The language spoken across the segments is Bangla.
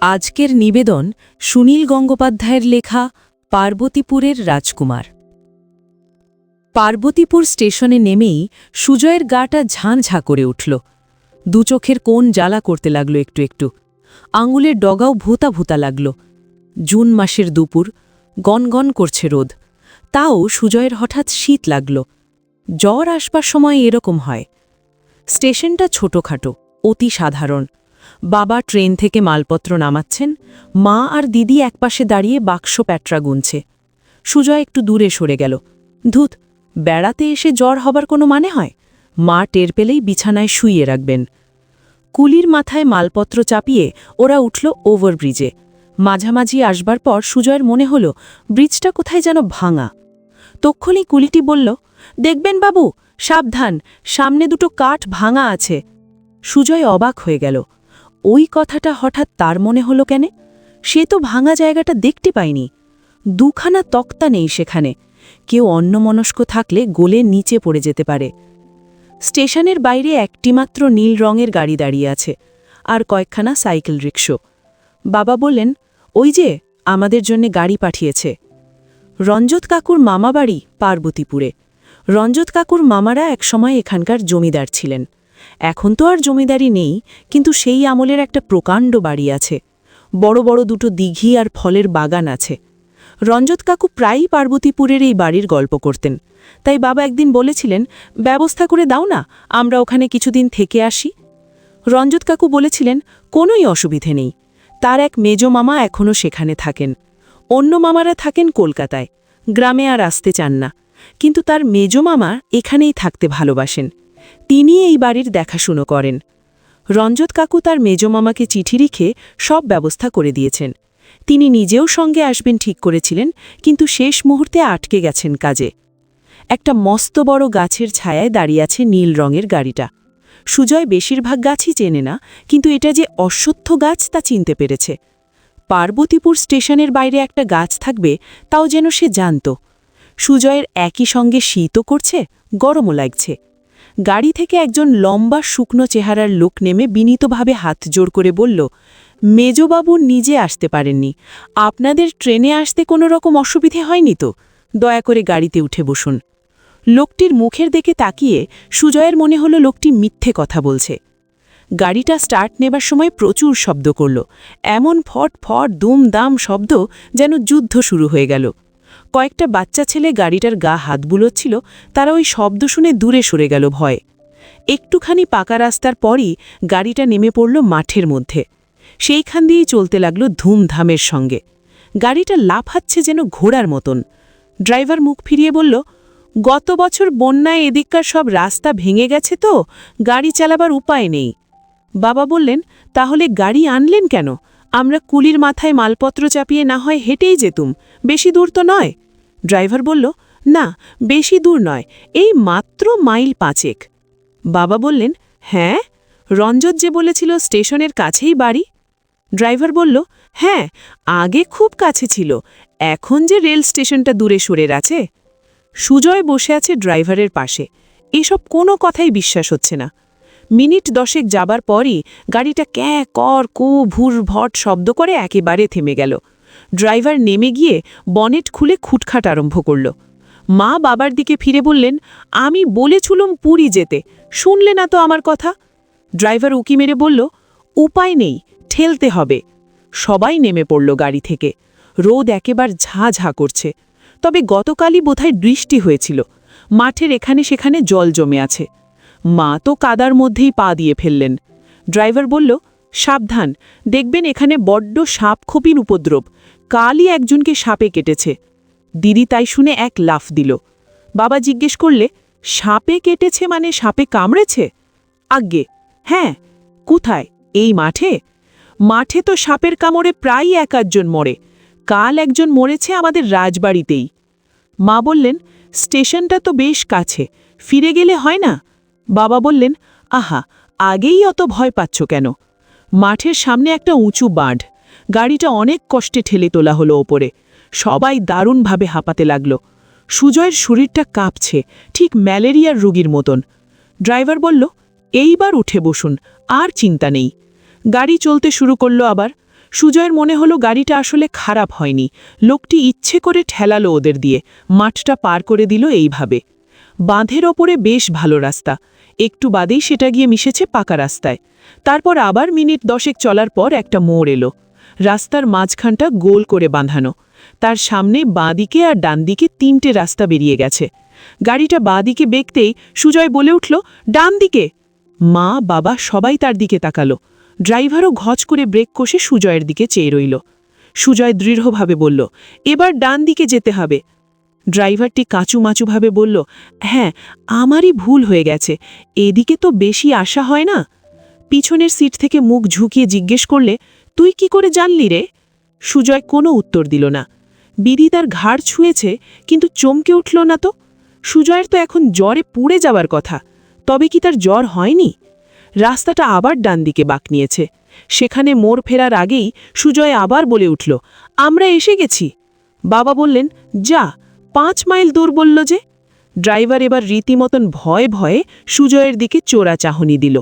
আজকের নিবেদন সুনীল গঙ্গোপাধ্যায়ের লেখা পার্বতীপুরের রাজকুমার। পার্বতীপুর স্টেশনে নেমেই সুজয়ের গাটা ঝাঁঝা করে উঠল। দু চোখের কোণ জ্বালা করতে লাগল একটু একটু। আঙুলের ডগাও ভূতা ভূতা লাগল। জুন মাসের দুপুর গনগন করছে রোদ। তাও সুজয়ের হঠাৎ শীত লাগল। জ্বর আসবার সময় এরকম হয়। স্টেশনটা ছোটখাটো, অতি সাধারণ। বাবা ট্রেন থেকে মালপত্র নামাচ্ছেন, মা আর দিদি একপাশে দাঁড়িয়ে বাক্স প্যাটরা গুনছে। সুজয় একটু দূরে সরে গেল। ধুত, বেড়াতে এসে জ্বর হবার কোনো মানে হয়? মা টের পেলেই বিছানায় শুইয়ে রাখবেন। কুলির মাথায় মালপত্র চাপিয়ে ওরা উঠল ওভারব্রিজে। মাঝামাঝি আসবার পর সুজয়ের মনে হল, ব্রিজটা কোথায় যেন ভাঙা। তক্ষণই কুলিটি বলল, দেখবেন বাবু, সাবধান, সামনে দুটো কাঠ ভাঙা আছে। সুজয় অবাক হয়ে গেল। ওই কথাটা হঠাৎ তার মনে হলো কেন? সে তো ভাঙা জায়গাটা দেখতে পায়নি। দুখানা তক্তা নেই সেখানে। কেউ অন্যমনস্ক থাকলে গোলে নিচে পড়ে যেতে পারে। স্টেশনের বাইরে একটিমাত্র নীল রঙের গাড়ি দাঁড়িয়ে আছে আর কয়েকখানা সাইকেল রিক্সো বাবা বললেন, ওই যে, আমাদের জন্যে গাড়ি পাঠিয়েছে। রঞ্জত কাকুর মামাবাড়ি পার্বতীপুরে। রঞ্জত কাকুর মামারা একসময় এখানকার জমিদার ছিলেন। এখন তো আর জমিদারি নেই, কিন্তু সেই আমলের একটা প্রকাণ্ড বাড়ি আছে। বড় বড় দুটো দিঘি আর ফলের বাগান আছে। রঞ্জত কাকু প্রায়ই পার্বতীপুরের এই বাড়ির গল্প করতেন। তাই বাবা একদিন বলেছিলেন, ব্যবস্থা করে দাও না, আমরা ওখানে কিছুদিন থেকে আসি। রঞ্জত কাকু বলেছিলেন, কোনোই অসুবিধে নেই। তার এক মেজ মামা এখনও সেখানে থাকেন। অন্য মামারা থাকেন কলকাতায়। গ্রামে আর আসতে চান না। কিন্তু তার মেজ মামা এখানেই থাকতে ভালোবাসেন। তিনি এই বাড়ির দেখাশুনো করেন। রঞ্জত কাকু তার মেজমামাকে চিঠি লিখে সব ব্যবস্থা করে দিয়েছেন। তিনি নিজেও সঙ্গে আসবেন ঠিক করেছিলেন, কিন্তু শেষ মুহূর্তে আটকে গেছেন কাজে। একটা মস্ত বড় গাছের ছায়ায় দাঁড়িয়ে আছে নীল রঙের গাড়িটা। সুজয় বেশিরভাগ গাছই চেনে না, কিন্তু এটা যে অশ্বত্থ গাছ তা চিনতে পেরেছে। পার্বতীপুর স্টেশনের বাইরে একটা গাছ থাকবে, তাও যেন সে জানত। সুজয়ের একই সঙ্গে শীতও করছে, গরমও লাগছে। গাড়ি থেকে একজন লম্বা শুকনো চেহারার লোক নেমে বিনীতভাবে হাত জোর করে বলল, মেজবাবু নিজে আসতে পারেননি। আপনাদের ট্রেনে আসতে কোনো রকম অসুবিধে হয়নি তো? দয়া করে গাড়িতে উঠে বসুন। লোকটির মুখের দিকে তাকিয়ে সুজয়ের মনে হলো লোকটি মিথ্যে কথা বলছে। গাড়িটা স্টার্ট নেবার সময় প্রচুর শব্দ করল। এমন ফট ফট দুম দাম শব্দ যেন যুদ্ধ শুরু হয়ে গেল। কয়েকটা বাচ্চা ছেলে গাড়িটার গা হাত বুলোচ্ছিল, তারা ওই শব্দ শুনে দূরে সরে গেল ভয়ে। একটুখানি পাকা রাস্তার পরই গাড়িটা নেমে পড়ল মাঠের মধ্যে। সেইখান দিয়েই চলতে লাগল ধুমধামের সঙ্গে। গাড়িটা লাফাচ্ছে যেন ঘোড়ার মতন। ড্রাইভার মুখ ফিরিয়ে বলল, গত বছর বন্যায় এদিককার সব রাস্তা ভেঙে গেছে তো, গাড়ি চালাবার উপায় নেই। বাবা বললেন, তাহলে গাড়ি আনলেন কেন? আমরা কুলির মাথায় মালপত্র চাপিয়ে না হয় হেঁটেই যেতুম। বেশি দূর তো নয়। ড্রাইভার বলল, না, বেশি দূর নয়। এই মাত্র মাইল পাঁচেক। বাবা বললেন হ্যাঁ? রঞ্জত যে বলেছিল স্টেশনের কাছেই বাড়ি? ড্রাইভার বলল হ্যাঁ আগে খুব কাছে ছিল। এখন যে রেল স্টেশনটা দূরে সরে আছে? সুজয় বসে আছে ড্রাইভারের পাশে। এসব কোনো কথাই বিশ্বাস হচ্ছে না। মিনিট দশেক যাবার পরই গাড়িটা ক্যাঁ কর কু ভুর ভট শব্দ করে একেবারে থেমে গেল। ড্রাইভার নেমে গিয়ে বনেট খুলে খুটখাট আরম্ভ করল। মা বাবার দিকে ফিরে বললেন, আমি বলেছিলুম পুরী যেতে, শুনলে না তো আমার কথা? ড্রাইভার উকি মেরে বলল, উপায় নেই, ঠেলতে হবে। সবাই নেমে পড়ল গাড়ি থেকে। রোদ একেবার ঝা ঝা করছে। তবে গতকালই বোধহয় বৃষ্টি হয়েছিল। মাঠের এখানে সেখানে জল জমে আছে। মা তো কাদার মধ্যেই পা দিয়ে ফেললেন। ড্রাইভার বলল, সাবধান, দেখবেন এখানে বড্ড সাপ খোপির উপদ্রব। কালই একজনকে সাপে কেটেছে। দিদি তাই শুনে এক লাফ দিল। বাবা জিজ্ঞেস করলে, সাপে কেটেছে মানে সাপে কামড়েছে? আজ্ঞে হ্যাঁ কোথায়? এই মাঠে? মাঠে তো সাপের কামড়ে প্রায়ই এক আধজন মরে। কাল একজন মরেছে আমাদের রাজবাড়িতেই। মা বললেন, স্টেশনটা তো বেশ কাছে, ফিরে গেলে হয় না? বাবা বললেন, আহা, আগেই অত ভয় পাচ্ছ কেন? মাঠের সামনে একটা উঁচু বাঁধ। গাড়িটা অনেক কষ্টে ঠেলে তোলা হলো ওপরে। সবাই দারুণভাবে হাঁপাতে লাগল। সুজয়ের শরীরটা কাঁপছে, ঠিক ম্যালেরিয়ার রুগীর মতন। ড্রাইভার বলল, এইবার উঠে বসুন, আর চিন্তা নেই। গাড়ি চলতে শুরু করল আবার। সুজয়ের মনে হলো গাড়িটা আসলে খারাপ হয়নি। লোকটি ইচ্ছে করে ঠেলালো ওদের দিয়ে। মাঠটা পার করে দিল এইভাবে। বাঁধের ওপরে বেশ ভালো রাস্তা। একটু বাদেই সেটা গিয়ে মিশেছে পাকা রাস্তায়। তারপর আবার মিনিট দশেক চলার পর একটা মোড় এলো। রাস্তার মাঝখানটা গোল করে বাঁধানো। তার সামনে বাঁদিকে আর ডানদিকে তিনটে রাস্তা বেরিয়ে গেছে। গাড়িটা বাঁদিকে বেঁকতেই সুজয় বলে উঠল ডান দিকে মা, বাবা সবাই তার দিকে তাকালো। ড্রাইভারও ঘচ করে ব্রেক কষে সুজয়ের দিকে চেয়ে রইল। সুজয় দৃঢ়ভাবে বলল, এবার ডান দিকে যেতে হবে। ড্রাইভারটি কাঁচুমাচুভাবে বলল হ্যাঁ আমারই ভুল হয়ে গেছে। এদিকে তো বেশি আশা হয় না? পিছনের সিট থেকে মুখ ঝুঁকিয়ে জিজ্ঞেস করলে, তুই কি করে জানলি রে? সুজয় কোনো উত্তর দিল না। বিধি তার ঘাড় ছুঁয়েছে, কিন্তু চমকে উঠল না তো। সুজয়ের তো এখন জ্বরে পুড়ে যাওয়ার কথা। তবে কি তার জ্বর হয়নি? রাস্তাটা আবার ডান দিকে বাঁক নিয়েছে। সেখানে মোড় ফেরার আগেই সুজয় আবার বলে উঠল, আমরা এসে গেছি। বাবা বললেন, যা। পাঁচ মাইল দূর বলল যে, ড্রাইভার এবার রীতিমতন ভয়ে ভয়ে সুজয়ের দিকে চোরা চাহনি দিল।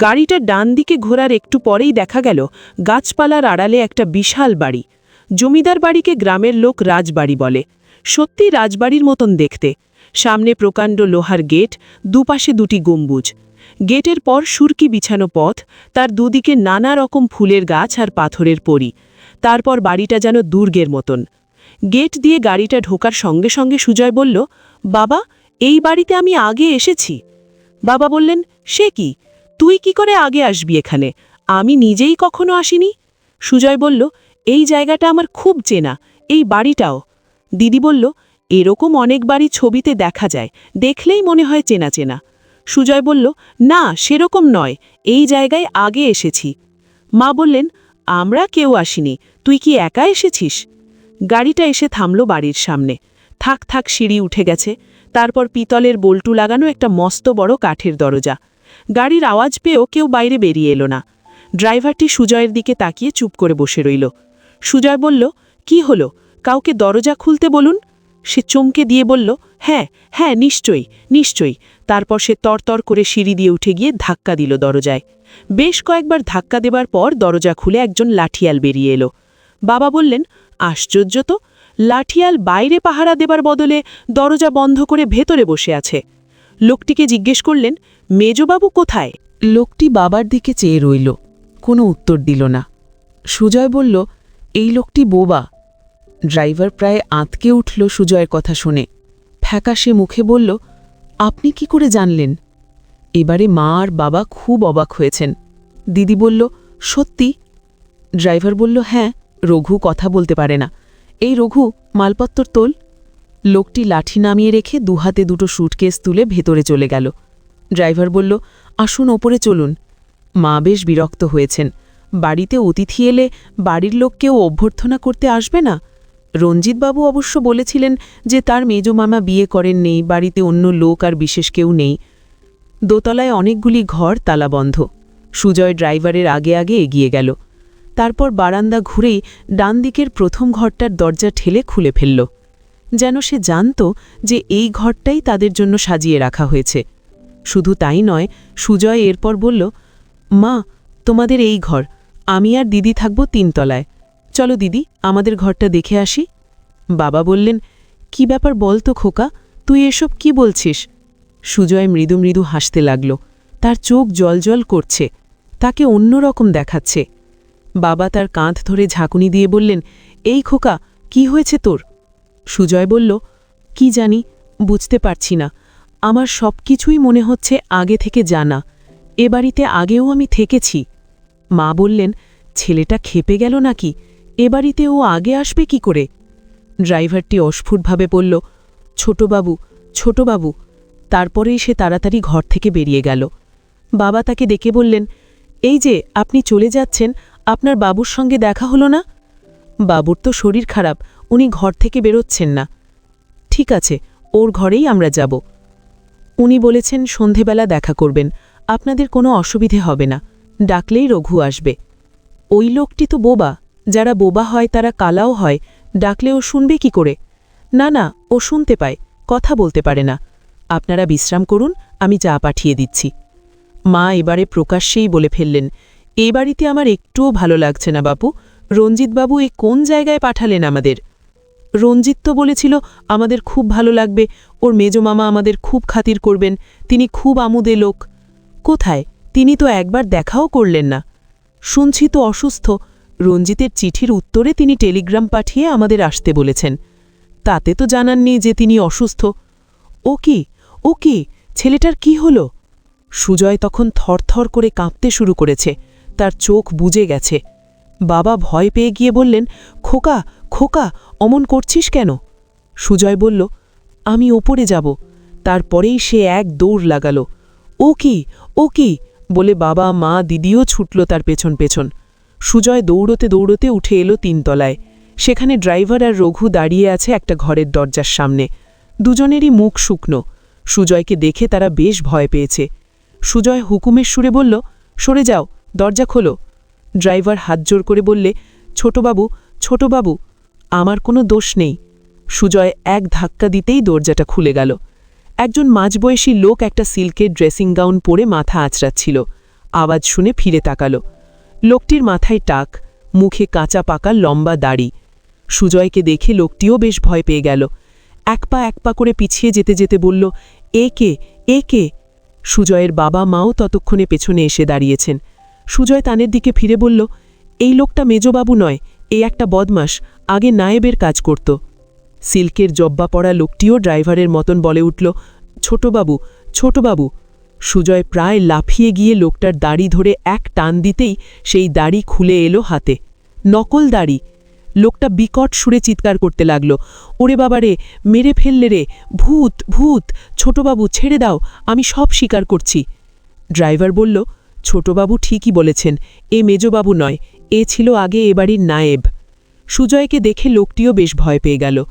গাড়িটা ডান দিকে ঘোরার একটু পরেই দেখা গেল গাছপালার আড়ালে একটা বিশাল বাড়ি। জমিদার বাড়িকে গ্রামের লোক রাজবাড়ি বলে। সত্যি রাজবাড়ির মতন দেখতে। সামনে প্রকাণ্ড লোহার গেট, দুপাশে দুটি গম্বুজ। গেটের পর সুরকি বিছানো পথ, তার দুদিকে নানা রকম ফুলের গাছ আর পাথরের পরি। তারপর বাড়িটা যেন দুর্গের মতন। গেট দিয়ে গাড়িটা ঢোকার সঙ্গে সঙ্গে সুজয় বলল, বাবা, এই বাড়িতে আমি আগে এসেছি। বাবা বললেন, সে কি? তুই কি করে আগে আসবি এখানে? আমি নিজেই কখনো আসিনি? সুজয় বলল, এই জায়গাটা আমার খুব চেনা, এই বাড়িটাও। দিদি বলল, এরকম অনেক বাড়ি ছবিতে দেখা যায়, দেখলেই মনে হয় চেনা চেনা। সুজয় বলল, না, সেরকম নয়, এই জায়গায় আগে এসেছি। মা বললেন, আমরা কেউ আসিনি, তুই কি একা এসেছিস? গাড়িটা এসে থামল বাড়ির সামনে। থাক থাক, সিঁড়ি উঠে গেছে। তারপর পিতলের বল্টু লাগানো একটা মস্ত বড় কাঠের দরজা। গাড়ির আওয়াজ পেয়েও কেউ বাইরে বেরিয়ে এলো না। ড্রাইভারটি সুজয়ের দিকে তাকিয়ে চুপ করে বসে রইল। সুজয় বলল, কি হলো? কাউকে দরজা খুলতে বলুন? সে চমকে দিয়ে বলল হ্যাঁ হ্যাঁ নিশ্চয়ই নিশ্চয়ই। তারপর সে তরতর করে সিঁড়ি দিয়ে উঠে গিয়ে ধাক্কা দিল দরজায়। বেশ কয়েকবার ধাক্কা দেবার পর দরজা খুলে একজন লাঠিয়াল বেরিয়ে এলো। বাবা বললেন, আশ্চর্য তো, লাঠিয়াল বাইরে পাহারা দেবার বদলে দরজা বন্ধ করে ভেতরে বসে আছে। লোকটিকে জিজ্ঞেস করলেন, মেজবাবু কোথায়? লোকটি বাবার দিকে চেয়ে রইল, কোনো উত্তর দিল না। সুজয় বলল, এই লোকটি বোবা। ড্রাইভার প্রায় আঁতকে উঠল সুজয়ের কথা শুনে। ফ্যাকাশে মুখে বলল, আপনি কি করে জানলেন? এবারে মা আর বাবা খুব অবাক হয়েছেন। দিদি বলল, সত্যি? ড্রাইভার বলল হ্যাঁ রঘু কথা বলতে পারে না। এই রঘু মালপত্তর তোল। লোকটি লাঠি নামিয়ে রেখে দুহাতে দুটো সুটকেস তুলে ভেতরে চলে গেল। ড্রাইভার বলল, আসুন ওপরে চলুন। মা বেশ বিরক্ত হয়েছেন। বাড়িতে অতিথি এলে বাড়ির লোককেও অভ্যর্থনা করতে আসবে না? রঞ্জিতবাবু অবশ্য বলেছিলেন যে তার মেজমামা বিয়ে করেন নেই, বাড়িতে অন্য লোক আর বিশেষ কেউ নেই। দোতলায় অনেকগুলি ঘর তালাবন্ধ। সুজয় ড্রাইভারের আগে আগে এগিয়ে গেল। তারপর বারান্দা ঘুরেই ডান দিকের প্রথম ঘরটার দরজা ঠেলে খুলে ফেলল। যেন সে জানত যে এই ঘরটাই তাদের জন্য সাজিয়ে রাখা হয়েছে। শুধু তাই নয়, সুজয় এরপর বলল, মা, তোমাদের এই ঘর, আমি আর দিদি থাকব তিনতলায়। চলো দিদি, আমাদের ঘরটা দেখে আসি। বাবা বললেন, কি ব্যাপার বল তো খোকা, তুই এসব কি বলছিস? সুজয় মৃদু মৃদু হাসতে লাগল। তার চোখ জলজল করছে, তাকে অন্যরকম দেখাচ্ছে। বাবা তার কাঁধ ধরে ঝাঁকুনি দিয়ে বললেন, এই খোকা, কি হয়েছে তোর? সুজয় বলল, কি জানি, বুঝতে পারছি না। আমার সব কিছুই মনে হচ্ছে আগে থেকে জানা। এ বাড়িতে আগেও আমি থেকেছি। মা বললেন, ছেলেটা খেপে গেল নাকি? এ বাড়িতে ও আগে আসবে কি করে? ড্রাইভারটি অস্ফুটভাবে বলল, ছোটবাবু ছোটবাবু। তারপরেই সে তাড়াতাড়ি ঘর থেকে বেরিয়ে গেল। বাবা তাকে ডেকে বললেন, এই যে, আপনি চলে যাচ্ছেন আপনার বাবুর সঙ্গে দেখা হলো না? বাবুর তো শরীর খারাপ, উনি ঘর থেকে বেরোচ্ছেন না। ঠিক আছে, ওর ঘরেই আমরা যাব। উনি বলেছেন সন্ধেবেলা দেখা করবেন, আপনাদের কোনো অসুবিধে হবে না। ডাকলেই রঘু আসবে। ওই লোকটি তো বোবা, যারা বোবা হয় তারা কালাও হয়, ডাকলে ও শুনবে কি করে? না না, ও শুনতে পায়, কথা বলতে পারে না। আপনারা বিশ্রাম করুন, আমি চা পাঠিয়ে দিচ্ছি। মা এবারে প্রকাশ্যেই বলে ফেললেন এই বাড়িতে আমার একটুও ভালো লাগছে না, বাপু। রঞ্জিতবাবু এ কোন জায়গায় পাঠালেন আমাদের? রঞ্জিত তো বলেছিল আমাদের খুব ভালো লাগবে, ওর মেজ মামা আমাদের খুব খাতির করবেন, তিনি খুব আমুদে লোক। কোথায়? তিনি তো একবার দেখাও করলেন না। শুনছি তো অসুস্থ। রঞ্জিতের চিঠির উত্তরে তিনি টেলিগ্রাম পাঠিয়ে আমাদের আসতে বলেছেন। তাতে তো জানাননি যে তিনি অসুস্থ। ও কি? ও কি? ছেলেটার কি হলো? সুজয় তখন থরথর করে কাঁপতে শুরু করেছে। তার চোখ বুজে গেছে। বাবা ভয় পেয়ে গিয়ে বললেন, খোকা খোকা, অমন করছিস কেন? সুজয় বলল, আমি ওপরে যাব। তারপরেই সে এক দৌড় লাগালো। ও কি? ও কি? বলে বাবা, মা, দিদিও ছুটল তার পেছন পেছন। সুজয় দৌড়তে দৌড়তে উঠে এলো তিনতলায়। সেখানে ড্রাইভার আর রঘু দাঁড়িয়ে আছে একটা ঘরের দরজার সামনে। দুজনেরই মুখ শুকনো। সুজয়কে দেখে তারা বেশ ভয় পেয়েছে। সুজয় হুকুমের সুরে বলল, সরে যাও। দরজা খোলো। ড্রাইভার হাত জোর করে বললে ছোটবাবু ছোটবাবু আমার কোনো দোষ নেই। সুজয় এক ধাক্কা দিতেই দরজাটা খুলে গেল। একজন মাঝবয়সী লোক একটা সিল্কের ড্রেসিং গাউন পরে মাথা আঁচড়াচ্ছিল। আওয়াজ শুনে ফিরে তাকালো। লোকটির মাথায় টাক, মুখে কাঁচা পাকা লম্বা দাড়ি। সুজয়কে দেখে লোকটিও বেশ ভয় পেয়ে গেল। এক পা এক পা করে পিছিয়ে যেতে যেতে বলল, এ কে? এ কে? সুজয়ের বাবা মাও ততক্ষণে পেছনে এসে দাঁড়িয়েছেন। সুজয় তানের দিকে ফিরে বলল, এই লোকটা মেজবাবু নয়, এই একটা বদমাস আগে নায়েবের কাজ করত। সিল্কের জব্বা পড়া লোকটিও ড্রাইভারের মতন বলে উঠল, ছোটবাবু ছোটবাবু। সুজয় প্রায় লাফিয়ে গিয়ে লোকটার দাড়ি ধরে এক টান দিতেই সেই দাড়ি খুলে এলো হাতে। নকল দাড়ি? লোকটা বিকট সুরে চিৎকার করতে লাগল, ওরে বাবারে মেরে ফেললে রে, ভূত ভূত, ছোটবাবু ছেড়ে দাও, আমি সব স্বীকার করছি। ড্রাইভার বলল ছোটবাবু ঠিকই বলেছেন, এ মেজবাবু নয়, এ ছিল আগে এ বাড়ির নায়েব। সুজয়কে দেখে লোকটিও বেশ ভয় পেয়ে গেল।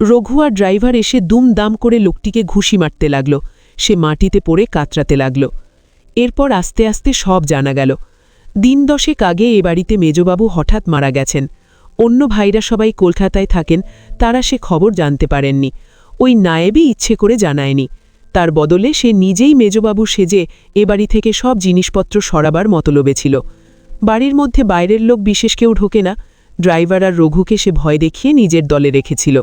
রঘু আর ড্রাইভার এসে দুমদাম করে লোকটিকে ঘুষি মারতে লাগল। সে মাটিতে পড়ে কাতরাতে লাগল। এরপর আস্তে আস্তে সব জানা গেল। দিন দশেক আগে এ বাড়িতে মেজবাবু হঠাৎ মারা গেছেন। অন্য ভাইরা সবাই কলকাতায় থাকেন, তারা সে খবর জানতে পারেননি। ওই নায়েবই ইচ্ছে করে জানায়নি। তার বদলে সে নিজেই মেজবাবু সেজে এ বাড়ি থেকে সব জিনিসপত্র সরাবার মতলবে ছিল বাড়ির মধ্যে বাইরের লোক বিশেষ কেউ ঢোকে না, ড্রাইভার আর রঘুকে সে ভয় দেখিয়ে নিজের দলে রেখেছিল।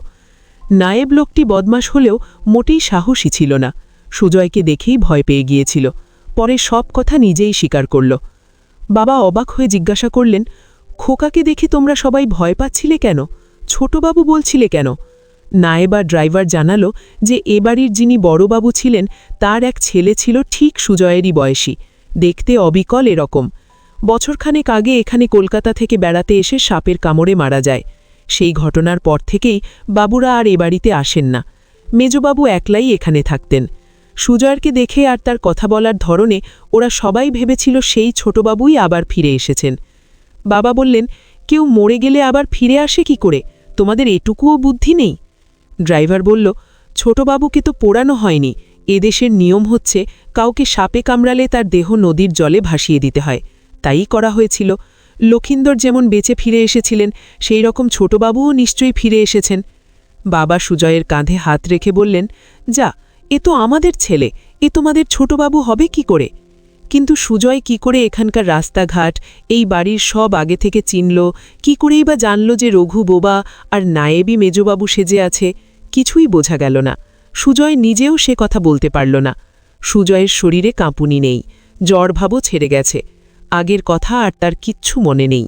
নায়েব লোকটি বদমাস হলেও মোটেই সাহসী ছিল না। সুজয়কে দেখেই ভয় পেয়ে গিয়েছিল। পরে সব কথা নিজেই স্বীকার করল। বাবা অবাক হয়ে জিজ্ঞাসা করলেন, খোকাকে দেখে তোমরা সবাই ভয় পাচ্ছিলে কেন? ছোটবাবু বলছিলে কেন? নায়েবা ড্রাইভার জানালো যে এ বাড়ির যিনি বড়বাবু ছিলেন, তার এক ছেলে ছিল ঠিক সুজয়েরই বয়সী। দেখতে অবিকল এরকম। বছরখানেক আগে এখানে কলকাতা থেকে বেড়াতে এসে সাপের কামড়ে মারা যায়। সেই ঘটনার পর থেকেই বাবুরা আর এ বাড়িতে আসেন না। মেজবাবু একলাই এখানে থাকতেন। সুজয়কে দেখে আর তার কথা বলার ধরনে ওরা সবাই ভেবেছিল সেই ছোটবাবুই আবার ফিরে এসেছেন। বাবা বললেন, কেউ মরে গেলে আবার ফিরে আসে কি করে? তোমাদের এটুকুও বুদ্ধি নেই? ড্রাইভার বলল, ছোটবাবুকে তো পোড়ানো হয়নি। এদেশের নিয়ম হচ্ছে, কাউকে সাপে কামড়ালে তার দেহ নদীর জলে ভাসিয়ে দিতে হয়। তাই করা হয়েছিল। লক্ষিন্দর যেমন বেঁচে ফিরে এসেছিলেন, সেই রকম ছোটবাবুও নিশ্চয়ই ফিরে এসেছেন। বাবা সুজয়ের কাঁধে হাত রেখে বললেন, যা, এ তো আমাদের ছেলে, এ তোমাদের ছোটবাবু হবে কি করে? কিন্তু সুজয় কি করে এখানকার রাস্তাঘাট, এই বাড়ির সব আগে থেকে চিনল, কি করেই বা জানল যে রঘু বোবা আর নায়েবি মেজবাবু সেজে আছে? কিছুই বোঝা গেল না। সুজয় নিজেও সে কথা বলতে পারল না। সুজয়ের শরীরে কাঁপুনি নেই, জ্বর ভাবও ছেড়ে গেছে। আগের কথা আর তার কিচ্ছু মনে নেই।